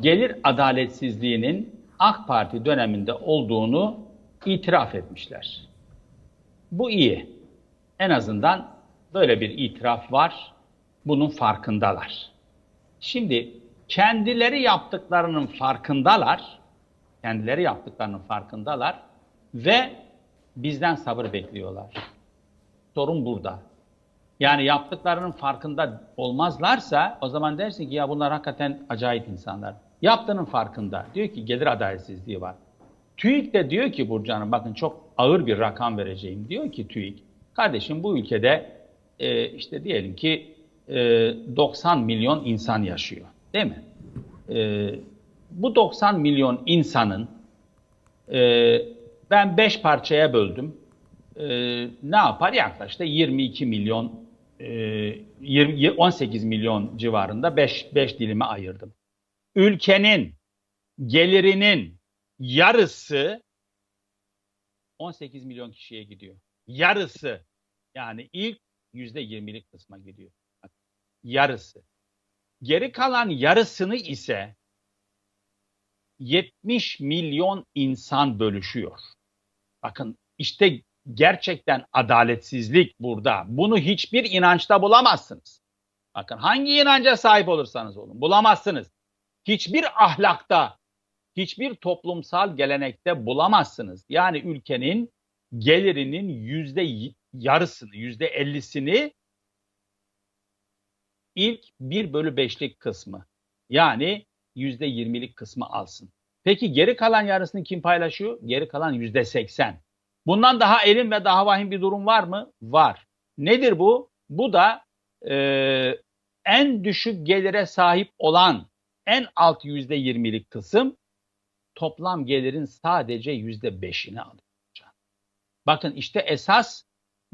gelir adaletsizliğinin AK Parti döneminde olduğunu itiraf etmişler. Bu iyi. En azından böyle bir itiraf var. Bunun farkındalar. Şimdi kendileri yaptıklarının farkındalar. Kendileri yaptıklarının farkındalar ve bizden sabır bekliyorlar. Sorun burada. Yani yaptıklarının farkında olmazlarsa o zaman dersin ki ya bunlar hakikaten acayip insanlar. Yaptığının farkında. Diyor ki gelir adaletsizliği var. TÜİK de diyor ki Burcu Hanım bakın çok ağır bir rakam vereceğim. Diyor ki TÜİK kardeşim bu ülkede e, işte diyelim ki e, 90 milyon insan yaşıyor. Değil mi? E, bu 90 milyon insanın e, ben 5 parçaya böldüm. E, ne yapar? Yaklaşık 22 milyon 20, 18 milyon civarında 5 5 dilime ayırdım. Ülkenin gelirinin yarısı 18 milyon kişiye gidiyor. Yarısı yani ilk yüzde 20'lik kısma gidiyor. Yarısı. Geri kalan yarısını ise 70 milyon insan bölüşüyor. Bakın işte gerçekten adaletsizlik burada. Bunu hiçbir inançta bulamazsınız. Bakın hangi inanca sahip olursanız olun bulamazsınız. Hiçbir ahlakta, hiçbir toplumsal gelenekte bulamazsınız. Yani ülkenin gelirinin yüzde yarısını, yüzde ellisini ilk 1 bölü 5'lik kısmı yani yüzde yirmilik kısmı alsın. Peki geri kalan yarısını kim paylaşıyor? Geri kalan yüzde seksen. Bundan daha elin ve daha vahim bir durum var mı? Var. Nedir bu? Bu da e, en düşük gelire sahip olan en alt yüzde yirmilik kısım toplam gelirin sadece yüzde beşini alıyor. Bakın işte esas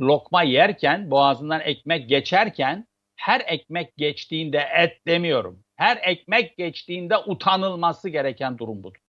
lokma yerken, boğazından ekmek geçerken her ekmek geçtiğinde et demiyorum. Her ekmek geçtiğinde utanılması gereken durum budur.